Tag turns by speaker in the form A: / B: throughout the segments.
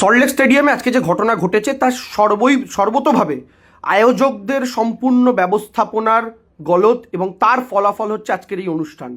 A: সল্টলেক স্টেডিয়ামে আজকে যে ঘটনা ঘটেছে তা সর্বই, সর্বতোভাবে আয়োজকদের সম্পূর্ণ ব্যবস্থাপনার গলত এবং তার ফলাফল হচ্ছে আজকের এই অনুষ্ঠান।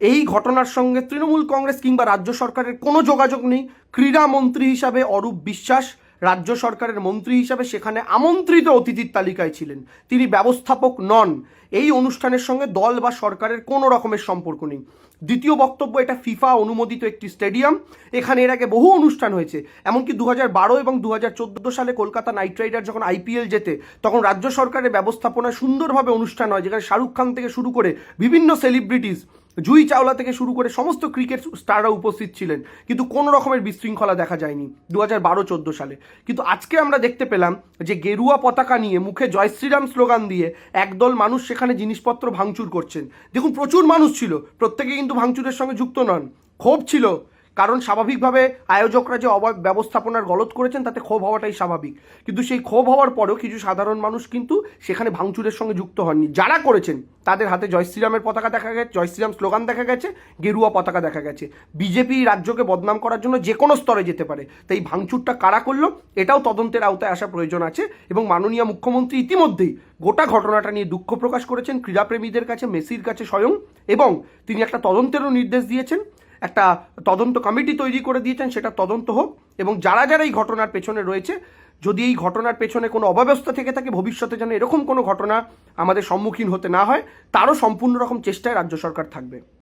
A: এই ঘটনার সঙ্গে তৃণমূল কংগ্রেস কিংবা রাজ্য সরকারের কোনো যোগাযোগ নেই। ক্রীড়ামন্ত্রী হিসাবে অরূপ বিশ্বাস রাজ্য সরকারের মন্ত্রী হিসাবে সেখানে আমন্ত্রিত অতিথির তালিকায় ছিলেন। তিনি ব্যবস্থাপক নন। এই অনুষ্ঠানের সঙ্গে দল বা সরকারের কোনো রকমের সম্পর্ক নেই। দ্বিতীয় বক্তব্য, এটা ফিফা অনুমোদিত একটি স্টেডিয়াম। এখানে এর আগে বহু অনুষ্ঠান হয়েছে। এমনকি দু হাজার বারো এবং দু হাজার চোদ্দ সালে কলকাতা নাইট রাইডার যখন আইপিএল জেতে, তখন রাজ্য সরকারের ব্যবস্থাপনায় সুন্দরভাবে অনুষ্ঠান হয়, যেখানে শাহরুখ খান থেকে শুরু করে বিভিন্ন সেলিব্রিটিস জুই চাওলা থেকে শুরু করে সমস্ত ক্রিকেট স্টাররা উপস্থিত ছিলেন। কিন্তু কোনো রকমের বিশৃঙ্খলা দেখা যায়নি দু হাজার বারো চোদ্দ সালে। কিন্তু আজকে আমরা দেখতে পেলাম যে গেরুয়া পতাকা নিয়ে মুখে জয় শ্রীরাম স্লোগান দিয়ে একদল মানুষ সেখানে জিনিসপত্র ভাঙচুর করছেন। দেখুন, প্রচুর মানুষ ছিল, প্রত্যেকে কিন্তু ভাঙচুরের সঙ্গে যুক্ত নন। ক্ষোভ ছিল কারণ স্বাভাবিকভাবে আয়োজকরা যে অবাধ ব্যবস্থাপনার গলত করেছেন, তাতে ক্ষোভ হওয়াটাই স্বাভাবিক। কিন্তু সেই ক্ষোভ হওয়ার পরেও কিছু সাধারণ মানুষ কিন্তু সেখানে ভাঙচুরের সঙ্গে যুক্ত হননি। যারা করেছেন, তাদের হাতে জয় শ্রীরামের পতাকা দেখা গেছে, জয় শ্রীরাম স্লোগান দেখা গেছে, গেরুয়া পতাকা দেখা গেছে। বিজেপি রাজ্যকে বদনাম করার জন্য যে কোনো স্তরে যেতে পারে। তাই ভাঙচুরটা কারা করল, এটাও তদন্তের আওতায় আসা প্রয়োজন আছে এবং মাননীয় মুখ্যমন্ত্রী ইতিমধ্যেই গোটা ঘটনাটা নিয়ে দুঃখ প্রকাশ করেছেন। ক্রীড়াপ্রেমীদের কাছে, মেসির কাছে স্বয়ং এবং তিনি একটা তদন্তেরও নির্দেশ দিয়েছেন। একটা তদন্ত কমিটি তৈরি করে দিয়েছেন, সেটা তদন্ত হোক। এবং যারা যারা এই ঘটনার পেছনে রয়েছে, যদি এই ঘটনার পেছনে কোনো অব্যবস্থা থেকে থাকে, ভবিষ্যতে যেন এরকম কোনো ঘটনা আমাদের সম্মুখীন হতে না হয়, তারও সম্পূর্ণ রকম চেষ্টায় রাজ্য সরকার থাকবে।